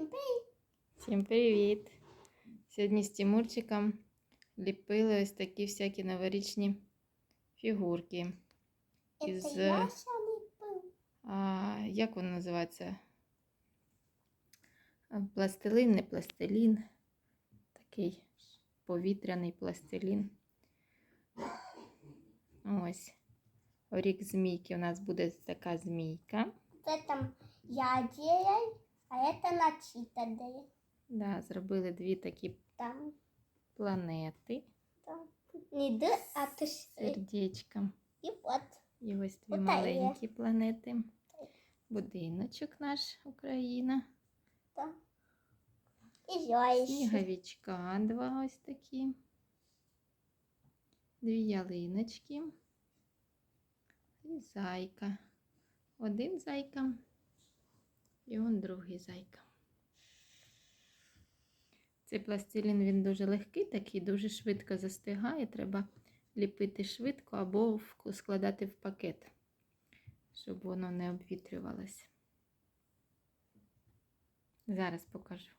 Всім привіт. Всім привіт! Сьогодні з Тимурчиком ліпили ось такі всякі новорічні фігурки. Із, Це я. А, як воно називається? Пластилин, не пластилін. Такий повітряний пластилін. Ось. Орік змійки. У нас буде така змійка. Це там я делаю, а це Начіта дає. Да, зробили дві такі Там, планети там. Не д, а з ж. сердечком. І от. І ось дві Ота є. маленькі планети. Будиночок наш Україна. Там. І я. Сніговичка два ось такі. Дві ялиночки. І зайка. Один зайка. І он другий зайка. Цей пластилін він дуже легкий, такий дуже швидко застигає. Треба ліпити швидко або складати в пакет, щоб воно не обвітрювалося. Зараз покажу.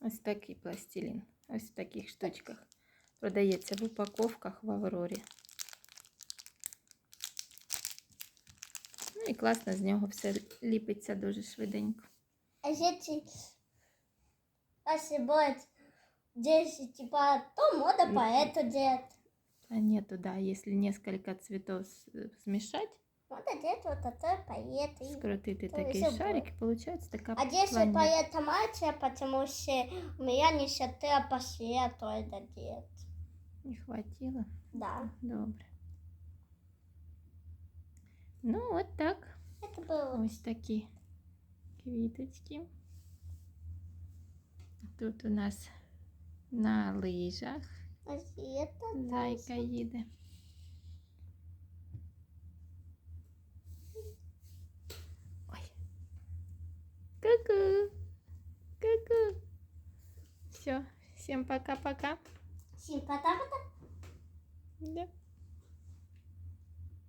Ось такий пластилін. Ось в таких штучках. Продається в упаковках в Аврорі. і класно з нього все ліпиться дуже швиденько. А если, если будет 10, типа, то мода по эту делать. А нету, да, если несколько цветов с- смешать, Мода делать вот это по этой. скрутити то такий всё шарик, і виходить така А если по планета. этому матче, потому что у меня не счеты пошли, то это делать. Не хватило. Да. Добре. Ну, от так. Это было Ось такі квіточки. Тут у нас на лижах А это зайка їде. Ой. Ку-ку. Ку-ку. Все. Всем пока-пока. Всем пока-пока. Да.